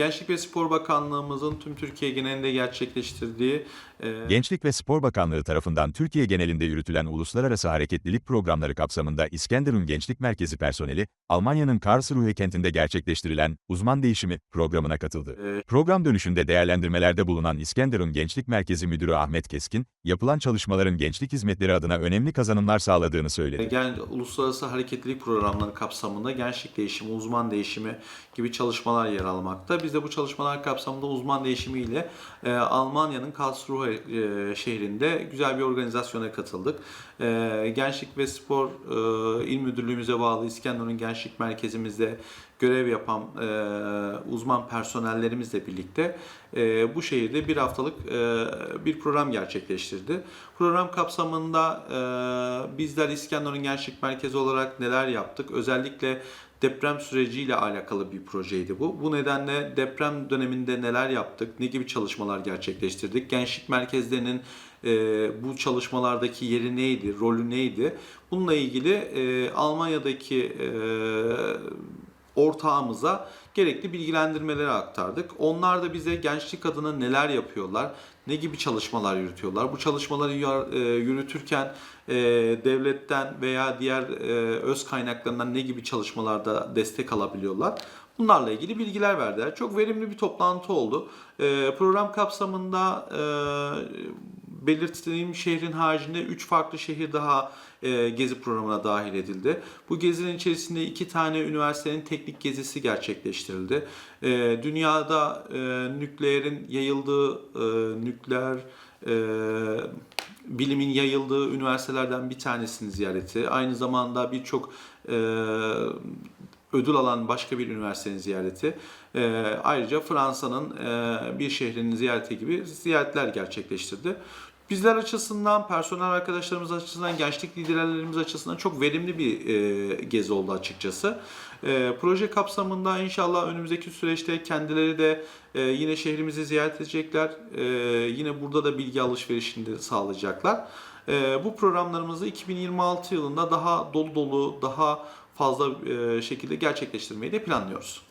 Gençlik ve Spor Bakanlığımızın tüm Türkiye genelinde gerçekleştirdiği e, Gençlik ve Spor Bakanlığı tarafından Türkiye genelinde yürütülen uluslararası hareketlilik programları kapsamında İskenderun Gençlik Merkezi personeli, Almanya'nın Karlsruhe kentinde gerçekleştirilen uzman değişimi programına katıldı. e, Program dönüşünde değerlendirmelerde bulunan İskenderun Gençlik Merkezi Müdürü Ahmet Keskin, yapılan çalışmaların gençlik hizmetleri adına önemli kazanımlar sağladığını söyledi. Gen, uluslararası hareketlilik programları kapsamında gençlik değişimi, uzman değişimi gibi çalışmalar yer almakta. Biz de bu çalışmalar kapsamında uzman değişimiyle e, Almanya'nın Karlsruhe e, şehrinde güzel bir organizasyona katıldık. E, Gençlik ve Spor e, İl Müdürlüğümüze bağlı İskenderun Gençlik Merkezimizde görev yapan e, uzman personellerimizle birlikte e, bu şehirde bir haftalık e, bir program gerçekleştirdi. Program kapsamında e, bizler İskenderun Gençlik Merkezi olarak neler yaptık? Özellikle deprem süreciyle alakalı bir projeydi bu. Bu nedenle deprem döneminde neler yaptık? Ne gibi çalışmalar gerçekleştirdik? Gençlik merkezlerinin e, bu çalışmalardaki yeri neydi? Rolü neydi? Bununla ilgili e, Almanya'daki e, ortağımıza gerekli bilgilendirmeleri aktardık. Onlar da bize gençlik adına neler yapıyorlar, ne gibi çalışmalar yürütüyorlar. Bu çalışmaları e, yürütürken e, devletten veya diğer e, öz kaynaklarından ne gibi çalışmalarda destek alabiliyorlar. Bunlarla ilgili bilgiler verdiler. Çok verimli bir toplantı oldu. Program kapsamında belirttiğim şehrin haricinde 3 farklı şehir daha e, gezi programına dahil edildi. Bu gezinin içerisinde iki tane üniversitenin teknik gezisi gerçekleştirildi. E, dünyada e, nükleerin yayıldığı, e, nükleer e, bilimin yayıldığı üniversitelerden bir tanesini ziyareti. Aynı zamanda birçok e, ödül alan başka bir üniversitenin ziyareti. E, ayrıca Fransa'nın e, bir şehrinin ziyareti gibi ziyaretler gerçekleştirdi. Bizler açısından, personel arkadaşlarımız açısından, gençlik liderlerimiz açısından çok verimli bir e, gezi oldu açıkçası. E, proje kapsamında inşallah önümüzdeki süreçte kendileri de e, yine şehrimizi ziyaret edecekler. E, yine burada da bilgi alışverişini sağlayacaklar. E, bu programlarımızı 2026 yılında daha dolu dolu, daha fazla e, şekilde gerçekleştirmeyi de planlıyoruz.